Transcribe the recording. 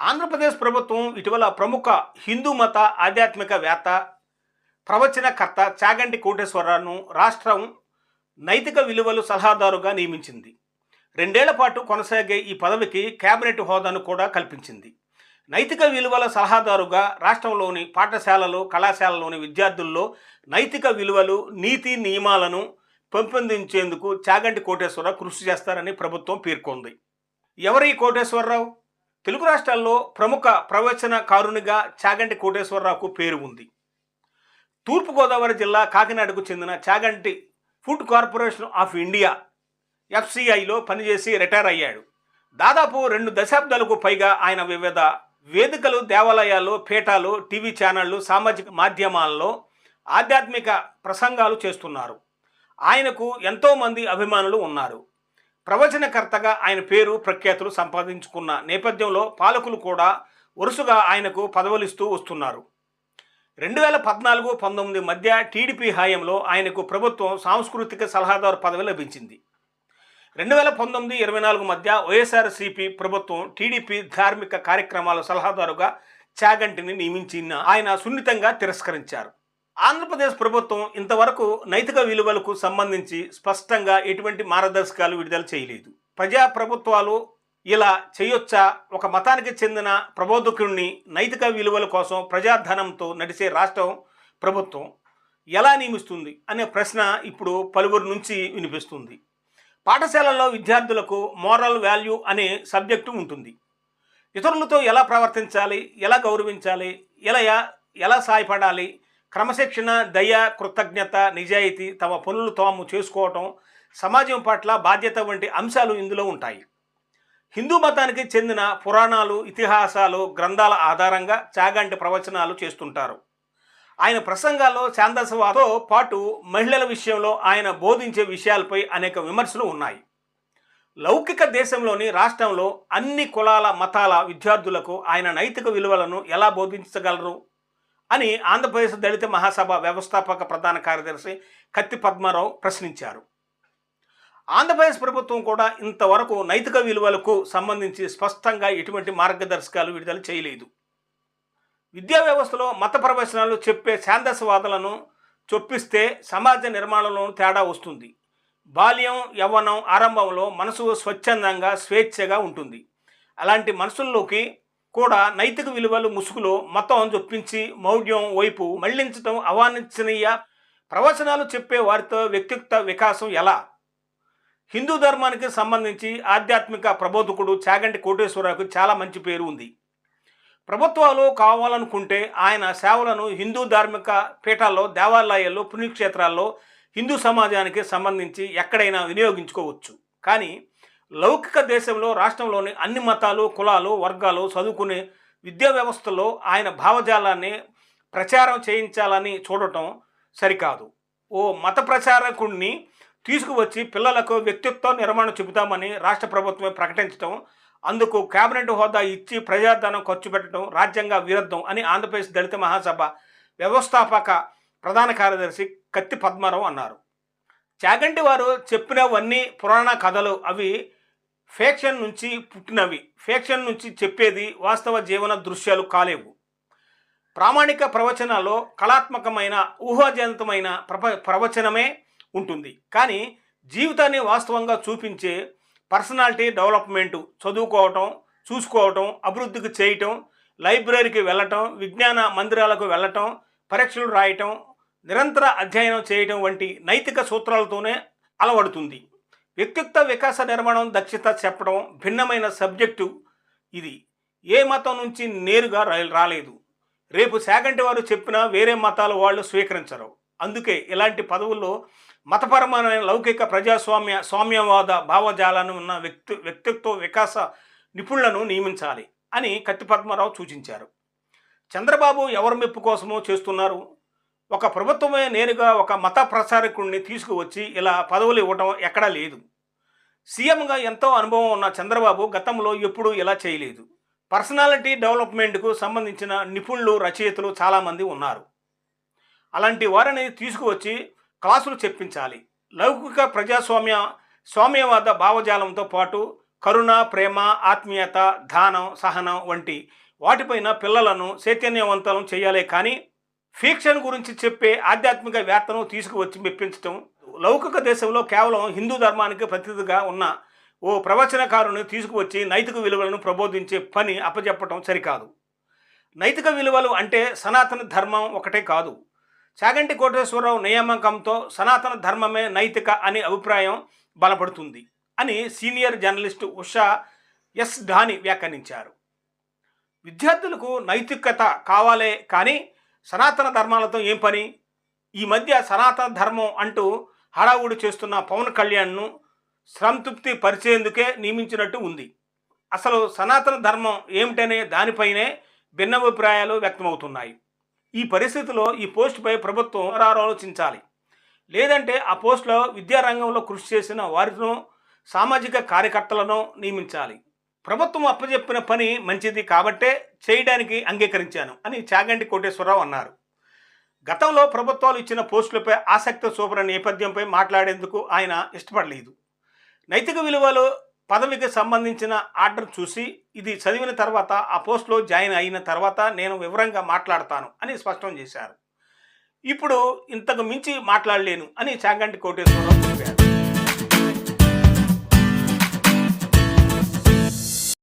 ఆంధ్రప్రదేశ్ ప్రభుత్వం ఇటీవల ప్రముఖ హిందూ మత ఆధ్యాత్మిక వేత్త ప్రవచనకర్త చాగంటి కోటేశ్వరరావును రాష్ట్రం నైతిక విలువలు సలహాదారుగా నియమించింది. రెండేళ్ళ పాటు కొనసాగే ఈ పదవికి కేబినెట్ హోదాను కూడా కల్పించింది. నైతిక విలువల సలహాదారుగా రాష్ట్రంలోని పాఠశాలలు కళాశాలలోని విద్యార్థుల్లో నైతిక విలువలు నీతి నియమాలను పెంపొందించేందుకు చాగంటి కోటేశ్వరరావు కృషి చేస్తారని ప్రభుత్వం పేర్కొంది. ఎవరి కోటేశ్వరరావు? తెలుగు రాష్ట్రాల్లో ప్రముఖ ప్రవచనకారునిగా చాగంటి కోటేశ్వరరావుకు పేరు ఉంది. తూర్పుగోదావరి జిల్లా కాకినాడకు చెందిన Chaganti Food Corporation of India ఎఫ్సిఐలో పనిచేసి రిటైర్ అయ్యాడు. దాదాపు రెండు దశాబ్దాలకు పైగా ఆయన వివిధ వేదికలు దేవాలయాలు పీఠాలు టీవీ ఛానళ్ళు సామాజిక మాధ్యమాల్లో ఆధ్యాత్మిక ప్రసంగాలు చేస్తున్నారు. ఆయనకు ఎంతోమంది అభిమానులు ఉన్నారు. ప్రవచనకర్తగా ఆయన పేరు ప్రఖ్యాతులు సంపాదించుకున్న నేపథ్యంలో పాలకులు కూడా వరుసగా ఆయనకు పదవులిస్తూ వస్తున్నారు. రెండు వేల పద్నాలుగు పంతొమ్మిది మధ్య టీడీపీ హయాంలో ఆయనకు ప్రభుత్వం సాంస్కృతిక సలహాదారు పదవి లభించింది. రెండు వేల పంతొమ్మిది ఇరవై నాలుగు మధ్య వైఎస్ఆర్సీపీ ప్రభుత్వం టీడీపీ ధార్మిక కార్యక్రమాల సలహాదారుగా చాగంటిని నియమించిన ఆయన సున్నితంగా తిరస్కరించారు. ఆంధ్రప్రదేశ్ ప్రభుత్వం ఇంతవరకు నైతిక విలువలకు సంబంధించి స్పష్టంగా ఎటువంటి మార్గదర్శకాలు విడుదల చేయలేదు. ప్రజా ప్రభుత్వాలు ఇలా చేయొచ్చా? ఒక మతానికి చెందిన ప్రబోధకుడిని నైతిక విలువల కోసం ప్రజాధనంతో నడిచే రాష్ట్రం ప్రభుత్వం ఎలా నియమిస్తుంది అనే ప్రశ్న ఇప్పుడు పలువురు నుంచి వినిపిస్తుంది. పాఠశాలల్లో విద్యార్థులకు మోరల్ వాల్యూ అనే సబ్జెక్టు ఉంటుంది. ఇతరులతో ఎలా ప్రవర్తించాలి? ఎలా గౌరవించాలి? ఎలా ఎలా సాయపడాలి? క్రమశిక్షణ దయ కృతజ్ఞత నిజాయితీ తమ పనులు తాము చేసుకోవటం సమాజం పట్ల బాధ్యత వంటి అంశాలు ఇందులో ఉంటాయి. హిందూ మతానికి చెందిన పురాణాలు ఇతిహాసాలు గ్రంథాల ఆధారంగా చాగంటి ప్రవచనాలు చేస్తుంటారు. ఆయన ప్రసంగాల్లో ఛాందసవాతో పాటు మహిళల విషయంలో ఆయన బోధించే విషయాలపై అనేక విమర్శలు ఉన్నాయి. లౌకిక దేశంలోని రాష్ట్రంలో అన్ని కులాల మతాల విద్యార్థులకు ఆయన నైతిక విలువలను ఎలా బోధించగలరు? అని ఆంధ్రప్రదేశ్ దళిత మహాసభ వ్యవస్థాపక ప్రధాన కార్యదర్శి కత్తి పద్మారావు ప్రశ్నించారు. ఆంధ్రప్రదేశ్ ప్రభుత్వం కూడా ఇంతవరకు నైతిక విలువలకు సంబంధించి స్పష్టంగా ఎటువంటి మార్గదర్శకాలు విడుదల చేయలేదు. విద్యా వ్యవస్థలో మత ప్రవచనాలు చెప్పే ఛాందసవాదులను చొప్పిస్తే సమాజ నిర్మాణంలో తేడా వస్తుంది. బాల్యం యవ్వనం ఆరంభంలో మనసు స్వచ్ఛందంగా స్వేచ్ఛగా ఉంటుంది. అలాంటి మనసుల్లోకి కూడా నైతిక విలువలు ముసుగులో మతం చొప్పించి మౌఢ్యం వైపు మళ్ళించటం అవాంఛనీయ ప్రవచనాలు చెప్పే వారితో వ్యక్తిత్వ వికాసం ఎలా? హిందూ ధర్మానికి సంబంధించి ఆధ్యాత్మిక ప్రబోధకుడు చాగంటి కోటేశ్వరరావుకు చాలా మంచి పేరు ఉంది. ప్రభుత్వాలు కావాలనుకుంటే ఆయన సేవలను హిందూ ధార్మిక పీఠాల్లో దేవాలయాల్లో పుణ్యక్షేత్రాల్లో హిందూ సమాజానికి సంబంధించి ఎక్కడైనా వినియోగించుకోవచ్చు. కానీ లౌకిక దేశంలో రాష్ట్రంలోని అన్ని మతాలు కులాలు వర్గాలు చదువుకునే విద్యా వ్యవస్థలో ఆయన భావజాలాన్ని ప్రచారం చేయించాలని చూడటం సరికాదు. ఓ మత ప్రచారకుడిని తీసుకువచ్చి పిల్లలకు వ్యక్తిత్వ నిర్మాణం చెబుతామని రాష్ట్ర ప్రభుత్వమే ప్రకటించడం అందుకు కేబినెట్ హోదా ఇచ్చి ప్రజాధనం ఖర్చు పెట్టడం రాజ్యాంగ విరుద్ధం అని ఆంధ్రప్రదేశ్ దళిత మహాసభ వ్యవస్థాపక ప్రధాన కార్యదర్శి కత్తి పద్మారావు అన్నారు. చాగంటి వారు చెప్పినవన్నీ పురాణ కథలు. అవి ఫేక్షన్ నుంచి పుట్టినవి. ఫేక్షన్ నుంచి చెప్పేది వాస్తవ జీవన దృశ్యాలు కాలేవు. ప్రామాణిక ప్రవచనాల్లో కళాత్మకమైన ఊహాజనితమైన ప్రప ప్రవచనమే ఉంటుంది. కానీ జీవితాన్ని వాస్తవంగా చూపించే పర్సనాలిటీ డెవలప్మెంట్ చదువుకోవటం చూసుకోవటం అభివృద్ధికి చేయటం లైబ్రరీకి వెళ్ళటం విజ్ఞాన మందిరాలకు వెళ్ళటం పరీక్షలు రాయటం నిరంతర అధ్యయనం చేయటం వంటి నైతిక సూత్రాలతోనే అలవడుతుంది. వ్యక్తిత్వ వికాస నిర్మాణం దక్షత చెప్పడం భిన్నమైన సబ్జెక్టు ఇది. ఏ మతం నుంచి నేరుగా రాలేదు. రేపు శాగంటి వారు చెప్పినా వేరే మతాల వాళ్ళు స్వీకరించరు. అందుకే ఇలాంటి పదవుల్లో మతపరమైన లౌకిక ప్రజాస్వామ్య స్వామ్యవాద భావజాలను ఉన్న వ్యక్తి వ్యక్తిత్వ వికాస నిపుణులను నియమించాలి అని కత్తిపద్మారావు సూచించారు. చంద్రబాబు ఎవరి మెప్పు కోసమో చేస్తున్నారు. ఒక ప్రభుత్వమే నేరుగా ఒక మత ప్రచారకుడిని తీసుకువచ్చి ఇలా పదవులు ఇవ్వడం ఎక్కడా లేదు. సీఎంగా ఎంతో అనుభవం ఉన్న చంద్రబాబు గతంలో ఎప్పుడూ ఇలా చేయలేదు. పర్సనాలిటీ డెవలప్మెంట్కు సంబంధించిన నిపుణులు రచయితలు చాలామంది ఉన్నారు. అలాంటి వారిని తీసుకువచ్చి క్లాసులు చెప్పించాలి. లౌకిక ప్రజాస్వామ్య స్వామ్యవాద భావజాలంతో పాటు కరుణ ప్రేమ ఆత్మీయత దానం సహనం వంటి వాటిపైన పిల్లలను చైతన్యవంతం చేయాలి కానీ ఫిక్షన్ గురించి చెప్పే ఆధ్యాత్మిక వేత్తను తీసుకువచ్చి మెప్పించటం లౌకిక దేశంలో కేవలం హిందూ ధర్మానికి ప్రతినిధిగా ఉన్న ఓ ప్రవచనకారుని తీసుకువచ్చి నైతిక విలువలను ప్రబోధించే పని అప్పచెప్పటం సరికాదు. నైతిక విలువలు అంటే సనాతన ధర్మం ఒకటే కాదు. చాగంటి కోటేశ్వరరావు నియామకంతో సనాతన ధర్మమే నైతిక అనే అభిప్రాయం బలపడుతుంది అని senior journalist Usha S Dani వ్యాఖ్యానించారు. విద్యార్థులకు నైతికత కావాలే కానీ సనాతన ధర్మాలతో ఏం పని? ఈ మధ్య సనాతన ధర్మం అంటూ హడావుడి చేస్తున్న పవన్ కళ్యాణ్ను సంతృప్తి పరిచేందుకే నియమించినట్టు ఉంది. అసలు సనాతన ధర్మం ఏమిటనే దానిపైనే భిన్నాభిప్రాయాలు వ్యక్తమవుతున్నాయి. ఈ పరిస్థితిలో ఈ పోస్టుపై ప్రభుత్వం ఆలోచించాలి. లేదంటే ఆ పోస్టులో విద్యారంగంలో కృషి చేసిన వారిను సామాజిక కార్యకర్తలను నియమించాలి. ప్రభుత్వం అప్పచెప్పిన పని మంచిది కాబట్టే చేయడానికి అంగీకరించాను అని చాగంటి కోటేశ్వరరావు అన్నారు. గతంలో ప్రభుత్వాలు ఇచ్చిన పోస్టులపై ఆసక్తి చూపిన నేపథ్యంపై మాట్లాడేందుకు ఆయన ఇష్టపడలేదు. నైతిక విలువలు పదవికి సంబంధించిన ఆర్డర్ చూసి ఇది చదివిన తర్వాత ఆ పోస్ట్లో జాయిన్ అయిన తర్వాత నేను వివరంగా మాట్లాడతాను అని స్పష్టం చేశారు. ఇప్పుడు ఇంతకు మించి మాట్లాడలేను అని చాంగంటి కోటేశ్వరరావు చెప్పారు.